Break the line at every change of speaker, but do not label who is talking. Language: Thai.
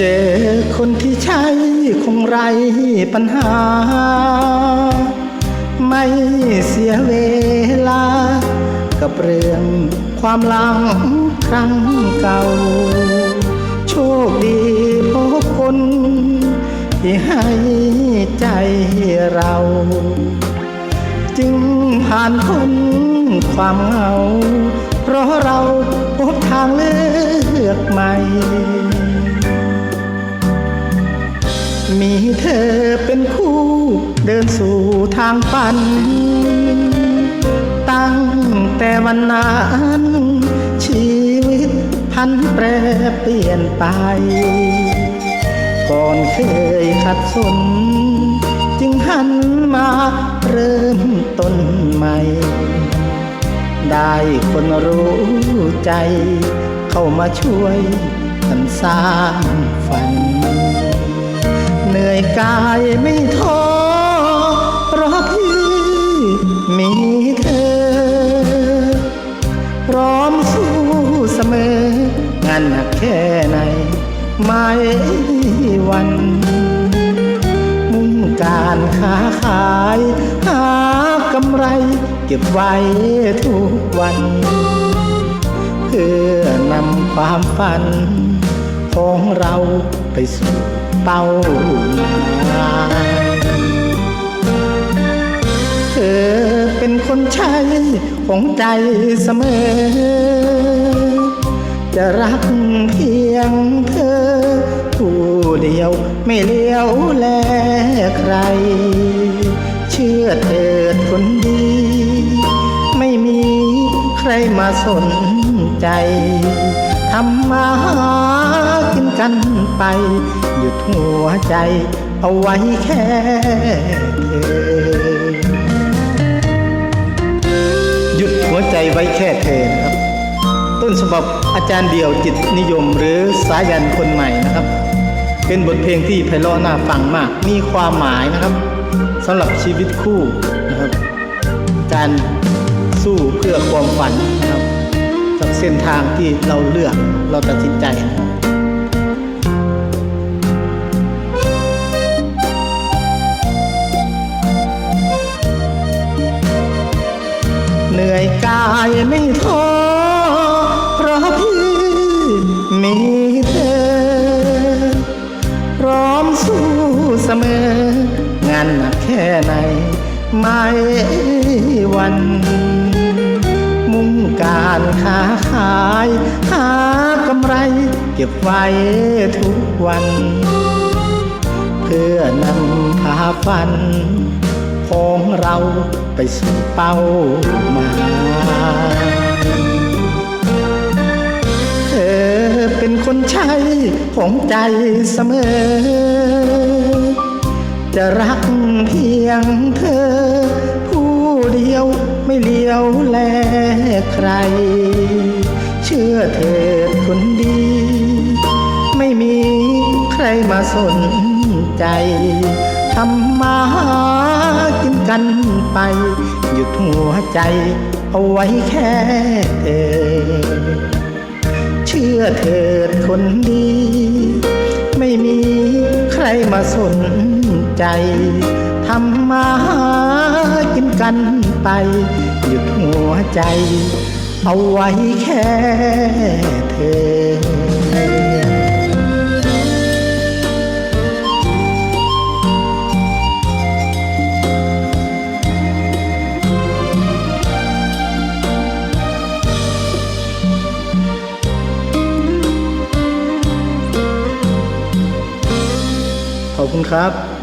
จอคนที่ใช่คงไรปัญหา ไม่เสียเวลา กับเรื่องความหลังครั้งเก่า โชคดีพบคน ที่ให้ใจเรา จึงผ่านพ้นความเหงา เดินสู่ทางฝัน ตั้งแต่วันนั้นชีวิตพันแปรเปลี่ยนไป ก่อนเคยขัดสน จึงหันมาเริ่มต้นใหม่ ได้คนรู้ใจเข้ามาช่วยกันสร้างฝัน เหนื่อยกายไม่ พร้อมสู้เสมอ งานหนักแค่ไหน ไม่วัน มุ่งการค้าขาย หากำไร เก็บไว้ทุกวัน เพื่อนำความฝัน ของเราไปสู่เป้าหมายเธอ เป็นคนใช้ของใจเสมอ จะรักเพียงเธอ ผู้เดียวไม่เลี้ยวแลใคร เชื่อเถิดคนดี ไม่มีใครมาสนใจทำมาหากินกันไป หยุดหัวใจเอาไว้แค่ ไว้แค่เธอนะครับ ต้นฉบับอาจารย์เดี่ยวจิตนิยมหรือสายันคนใหม่นะครับ เป็นบทเพลงที่ไพเราะน่าฟังมาก มีความหมายนะครับสำหรับชีวิตคู่นะครับการสู้เพื่อความฝันนะครับกับเส้นทางที่เราเลือกเราตัดสินใจนะครับ ไม่ท้อเพราะพี่มีเธอ พร้อมสู้เสมอ งานหนักแค่ไหน ไม่วัน มุ่งการค้าขาย หากำไร เก็บไว้ทุกวัน เพื่อนำพาฝันของเราไปสู่เป้าหมาย เธอเป็นคนใช้ของใจเสมอ จะรักเพียงเธอ ผู้เดียวไม่เลี้ยวแลใคร เชื่อเถิดคนดี ไม่มีใครมาสนใจทำมาหากินกันไป หยุดหัวใจ เอาไว้แค่เธอ เชื่อเถิดคนดี ไม่มีใครมาสนใจทำมาหากินกันไป หยุดหัวใจ เอาไว้แค่เธอ คุณครับ